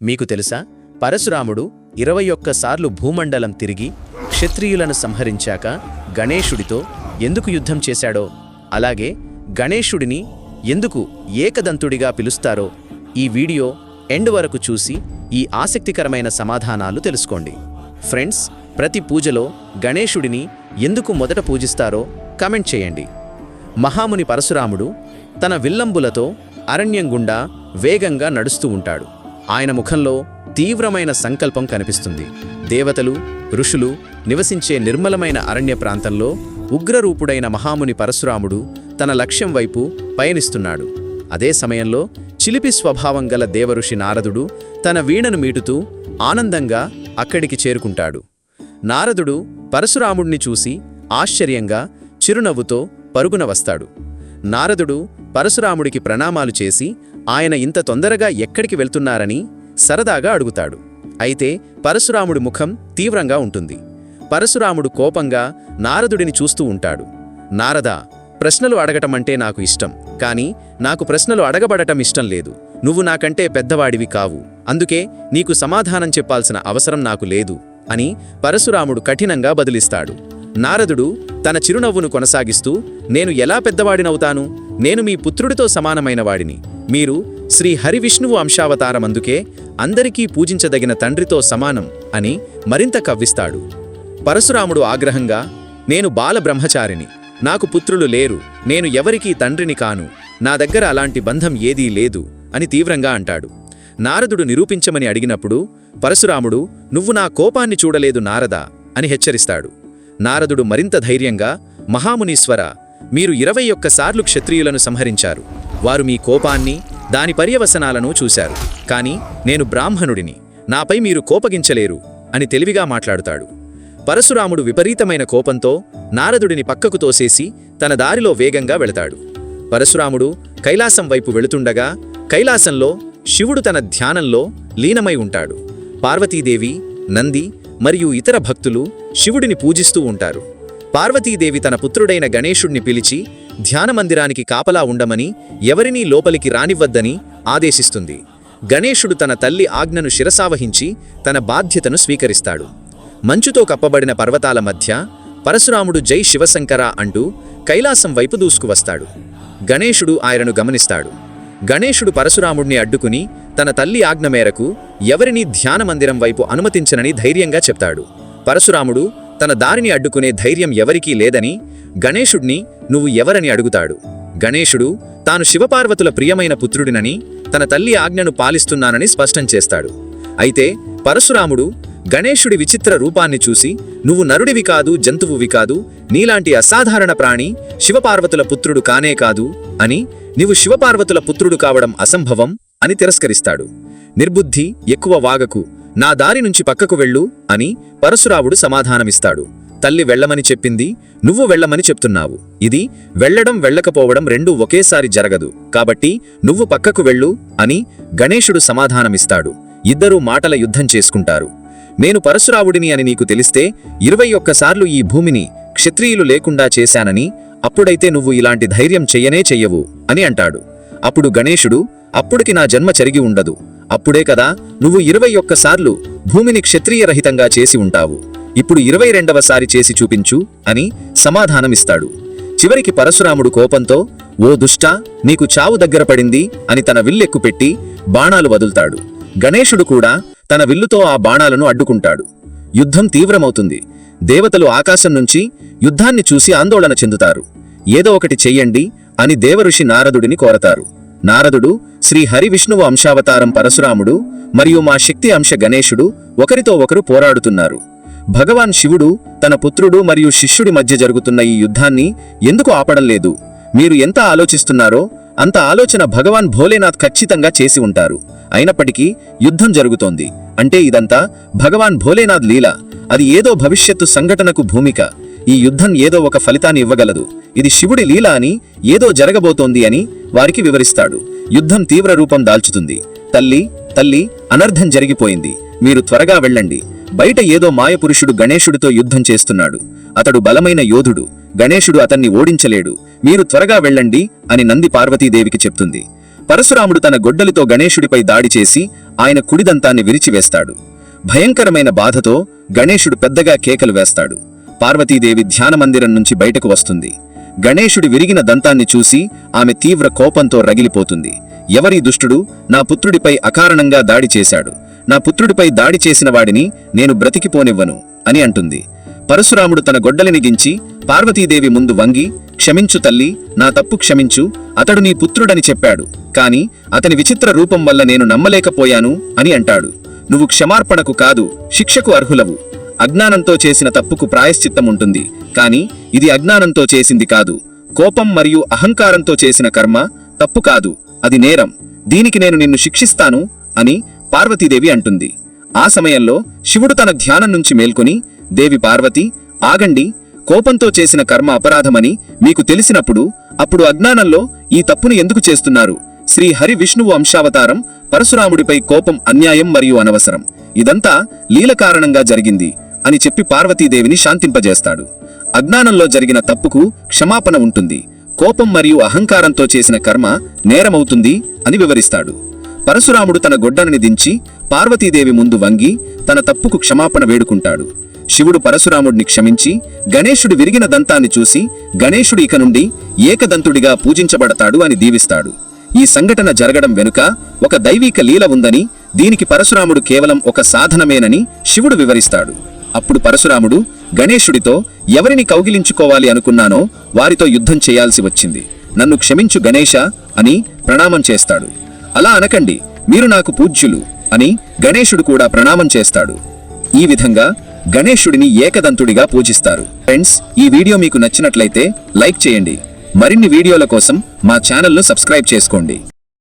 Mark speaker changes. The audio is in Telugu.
Speaker 1: మీకు తెలుసా? పరశురాముడు ఇరవై ఒక్కసార్లు భూమండలం తిరిగి క్షత్రియులను సంహరించాక గణేశుడితో ఎందుకు యుద్ధం చేశాడో? అలాగే గణేశుడిని ఎందుకు ఏకదంతుడిగా పిలుస్తారో? ఈ వీడియో ఎండ్ వరకు చూసి ఈ ఆసక్తికరమైన సమాధానాలు తెలుసుకోండి. ఫ్రెండ్స్ ప్రతి పూజలో గణేశుడిని ఎందుకు మొదట పూజిస్తారో కమెంట్ చేయండి. మహాముని పరశురాముడు తన విల్లంబులతో అరణ్యం గుండా వేగంగా నడుస్తూ ఉంటాడు. ఆయన ముఖంలో తీవ్రమైన సంకల్పం కనిపిస్తుంది. దేవతలు ఋషులు నివసించే నిర్మలమైన అరణ్య ప్రాంతంలో ఉగ్రరూపుడైన మహాముని పరశురాముడు తన లక్ష్యం వైపు పయనిస్తున్నాడు. అదే సమయంలో చిలిపి స్వభావం గల దేవఋషి నారదుడు తన వీణను మీటుతూ ఆనందంగా అక్కడికి చేరుకుంటాడు. నారదుడు పరశురాముడిని చూసి ఆశ్చర్యంగా చిరునవ్వుతో పరుగున వస్తాడు. నారదుడు పరశురాముడికి ప్రణామాలు చేసి ఆయన ఇంత తొందరగా ఎక్కడికి వెళ్తున్నారని సరదాగా అడుగుతాడు. అయితే పరశురాముడి ముఖం తీవ్రంగా ఉంటుంది. పరశురాముడు కోపంగా నారదుడిని చూస్తూ ఉంటాడు. నారదా ప్రశ్నలు అడగటమంటే నాకు ఇష్టం కాని నాకు ప్రశ్నలు అడగబడటం ఇష్టం లేదు. నువ్వు నాకంటే పెద్దవాడివి కావు. అందుకే నీకు సమాధానం చెప్పాల్సిన అవసరం నాకు లేదు అని పరశురాముడు కఠినంగా బదిలిస్తాడు. నారదుడు తన చిరునవ్వును కొనసాగిస్తూ నేను ఎలా పెద్దవాడినవుతాను? నేను మీ పుత్రుడితో సమానమైన వాడిని. మీరు శ్రీ హరివిష్ణువు అంశావతారమందుకే అందరికీ పూజించదగిన తండ్రితో సమానం అని మరింత కవ్విస్తాడు. పరశురాముడు ఆగ్రహంగా నేను బాలబ్రహ్మచారిని నాకు పుత్రులు లేరు. నేను ఎవరికీ తండ్రిని కాను. నా దగ్గర అలాంటి బంధం ఏదీ లేదు అని తీవ్రంగా అంటాడు. నారదుడు నిరూపించమని అడిగినప్పుడు పరశురాముడు నువ్వు నా కోపాన్ని చూడలేదు నారదా? అని హెచ్చరిస్తాడు. నారదుడు మరింత ధైర్యంగా మహామునీశ్వర మీరు ఇరవై ఒక్కసార్లు క్షత్రియులను సంహరించారు. వారు మీ కోపాన్ని దాని పర్యవసనాలను చూశారు. కాని నేను బ్రాహ్మణుడిని నాపై మీరు కోపగించలేరు అని తెలివిగా మాట్లాడుతాడు. పరశురాముడు విపరీతమైన కోపంతో నారదుడిని పక్కకు తోసేసి తన దారిలో వేగంగా వెళతాడు. పరశురాముడు కైలాసం వైపు వెళుతుండగా కైలాసంలో శివుడు తన ధ్యానంలో లీనమై ఉంటాడు. పార్వతీదేవి నంది మరియు ఇతర భక్తులు శివుడిని పూజిస్తూ ఉంటారు. పార్వతీదేవి తన పుత్రుడైన గణేశుణ్ణి పిలిచి ధ్యానమందిరానికి కాపలా ఉండమని ఎవరినీ లోపలికి రానివ్వద్దని ఆదేశిస్తుంది. గణేశుడు తన తల్లి ఆజ్ఞను శిరసావహించి తన బాధ్యతను స్వీకరిస్తాడు. మంచుతో కప్పబడిన పర్వతాల మధ్య పరశురాముడు జై శివశంకర అంటూ కైలాసం వైపు దూసుకువస్తాడు. గణేశుడు ఆయనను గమనిస్తాడు. గణేశుడు పరశురాముడిని అడ్డుకుని తన తల్లి ఆజ్ఞ మేరకు ఎవరినీ ధ్యానమందిరం వైపు అనుమతించనని ధైర్యంగా చెప్తాడు. పరశురాముడు తన దారిని అడ్డుకునే ధైర్యం ఎవరికీ లేదని గణేశుడిని నువ్వు ఎవరని అడుగుతాడు. గణేశుడు తాను శివపార్వతుల ప్రియమైన పుత్రుడినని తన తల్లి ఆజ్ఞను పాలిస్తున్నానని స్పష్టం చేస్తాడు. అయితే పరశురాముడు గణేశుడి విచిత్ర రూపాన్ని చూసి నువ్వు నరుడివి కాదు జంతువువి కాదు నీలాంటి అసాధారణ ప్రాణి శివపార్వతుల పుత్రుడు కానే కాదు అని నీవు శివపార్వతుల పుత్రుడు కావడం అసంభవం అని తిరస్కరిస్తాడు. నిర్బుద్ధి ఎక్కువ వాగకు నా దారి నుంచి పక్కకు వెళ్ళు అని పరశురావుడు సమాధానమిస్తాడు. తల్లి వెళ్ళమని చెప్పింది నువ్వు వెళ్ళమని చెప్తున్నావు. ఇది వెళ్ళడం వెళ్ళకపోవడం రెండూ ఒకేసారి జరగదు. కాబట్టి నువ్వు పక్కకు వెళ్ళు అని గణేశుడు సమాధానమిస్తాడు. ఇద్దరూ మాటల యుద్ధం చేసుకుంటారు. నేను పరశురావుడిని అని నీకు తెలిస్తే ఇరవై ఒక్కసార్లు ఈ భూమిని క్షత్రియులు లేకుండా చేశానని అప్పుడైతే నువ్వు ఇలాంటి ధైర్యం చెయ్యనే చెయ్యవు అని అంటాడు. అప్పుడు గణేశుడు అప్పుడికి నా జన్మ జరిగి ఉండదు. అప్పుడే కదా నువ్వు ఇరవై ఒక్కసార్లు భూమిని క్షత్రియరహితంగా చేసి ఉంటావు. ఇప్పుడు ఇరవై రెండవసారి చేసి చూపించు అని సమాధానమిస్తాడు. చివరికి పరశురాముడు కోపంతో ఓ దుష్టా నీకు చావు దగ్గర పడింది అని తన విల్లెక్కుపెట్టి బాణాలు వదులుతాడు. గణేశుడు కూడా తన విల్లుతో ఆ బాణాలను అడ్డుకుంటాడు. యుద్ధం తీవ్రమవుతుంది. దేవతలు ఆకాశం నుంచి యుద్ధాన్ని చూసి ఆందోళన చెందుతారు. ఏదో ఒకటి చెయ్యండి అని దేవఋషి నారదుడిని కోరతారు. నారదుడు శ్రీ హరివిష్ణువు అంశావతారం పరశురాముడు మరియు మా శక్తి అంశ గణేశుడు ఒకరితో ఒకరు పోరాడుతున్నారు. భగవాన్ శివుడు తన పుత్రుడు మరియు శిష్యుడి మధ్య జరుగుతున్న ఈ యుద్ధాన్ని ఎందుకు ఆపడం లేదు? మీరు ఎంత ఆలోచిస్తున్నారో అంత ఆలోచన భగవాన్ భోలేనాథ్ ఖచ్చితంగా చేసి ఉంటారు. అయినప్పటికీ యుద్ధం జరుగుతోంది. అంటే ఇదంతా భగవాన్ భోలేనాథ్ లీల. అది ఏదో భవిష్యత్తు సంఘటనకు భూమిక. ఈ యుద్ధం ఏదో ఒక ఫలితాన్ని ఇవ్వగలదు. ఇది శివుడి లీల అని ఏదో జరగబోతోంది అని వారికి వివరిస్తాడు. యుద్ధం తీవ్ర రూపం దాల్చుతుంది. తల్లి తల్లి అనర్థం జరిగిపోయింది. మీరు త్వరగా వెళ్ళండి. బయట ఏదో మాయపురుషుడు గణేశుడితో యుద్ధం చేస్తున్నాడు. అతడు బలమైన యోధుడు. గణేశుడు అతన్ని ఓడించలేడు. మీరు త్వరగా వెళ్ళండి అని నంది పార్వతీదేవికి చెప్తుంది. పరశురాముడు తన గొడ్డలితో గణేశుడిపై దాడి చేసి
Speaker 2: ఆయన కుడిదంతాన్ని విరిచివేస్తాడు. భయంకరమైన బాధతో గణేశుడు పెద్దగా కేకలు వేస్తాడు. పార్వతీదేవి ధ్యానమందిరం నుంచి బయటకు వస్తుంది. గణేశుడి విరిగిన దంతాన్ని చూసి ఆమె తీవ్ర కోపంతో రగిలిపోతుంది. ఎవరి దుష్టుడు నా పుత్రుడిపై అకారణంగా దాడి చేశాడు. నా పుత్రుడిపై దాడి చేసిన వాడిని నేను బ్రతికిపోనివ్వను అని అంటుంది. పరశురాముడు తన గొడ్డలిని గించి పార్వతీదేవి ముందు వంగి క్షమించు తల్లి నా తప్పు క్షమించు అతడు నీ పుత్రుడని చెప్పాడు. కాని అతని విచిత్ర రూపం వల్ల నేను నమ్మలేకపోయాను అని అంటాడు. నువ్వు క్షమార్పణకు కాదు శిక్షకు అర్హులవు. అజ్ఞానంతో చేసిన తప్పుకు ప్రాయశ్చిత్తం ఉంటుంది కాని ఇది అజ్ఞానంతో చేసింది కాదు. కోపం మరియు అహంకారంతో చేసిన కర్మ తప్పు కాదు. అది నేరం. దీనికి నేను నిన్ను శిక్షిస్తాను అని పార్వతీదేవి అంటుంది. ఆ సమయంలో శివుడు తన ధ్యానం నుంచి మేల్కొని దేవి పార్వతి ఆగండి. కోపంతో చేసిన కర్మ అపరాధమని మీకు తెలిసినప్పుడు అప్పుడు అజ్ఞానంలో ఈ తప్పును ఎందుకు చేస్తున్నారు? శ్రీ హరి విష్ణువు అంశావతారం పరశురాముడిపై కోపం అన్యాయం మరియు అనవసరం. ఇదంతా లీల కారణంగా జరిగింది. అని చెప్పి పార్వతీదేవిని శాంతింపజేస్తాడు. అజ్ఞానంలో జరిగిన తప్పుకు క్షమాపణ ఉంటుంది. కోపం మరియు అహంకారంతో చేసిన కర్మ నేరమవుతుంది అని వివరిస్తాడు. పరశురాముడు తన గొడ్డనని దించి పార్వతీదేవి ముందు వంగి తన తప్పుకు క్షమాపణ వేడుకుంటాడు. శివుడు పరశురాముడిని క్షమించి గణేశుడు విరిగిన దంతాన్ని చూసి గణేశుడు ఇక నుండి ఏకదంతుడిగా పూజించబడతాడు అని దీవిస్తాడు. ఈ సంఘటన జరగడం వెనుక ఒక దైవీక లీల ఉందని దీనికి పరశురాముడు కేవలం ఒక సాధనమేనని శివుడు వివరిస్తాడు. అప్పుడు పరశురాముడు గణేశుడితో ఎవరిని కౌగిలించుకోవాలి అనుకున్నానో వారితో యుద్ధం చేయాల్సి వచ్చింది. నన్ను క్షమించు గణేశ అని ప్రణామం చేస్తాడు. అలా అనకండి మీరు నాకు పూజ్యులు అని గణేశుడు కూడా ప్రణామం చేస్తాడు. ఈ విధంగా గణేశుడిని ఏకదంతుడిగా పూజిస్తారు. ఫ్రెండ్స్ ఈ వీడియో మీకు నచ్చినట్లయితే లైక్ చేయండి. మరిన్ని వీడియోల కోసం మా ఛానల్ను సబ్స్క్రైబ్ చేసుకోండి.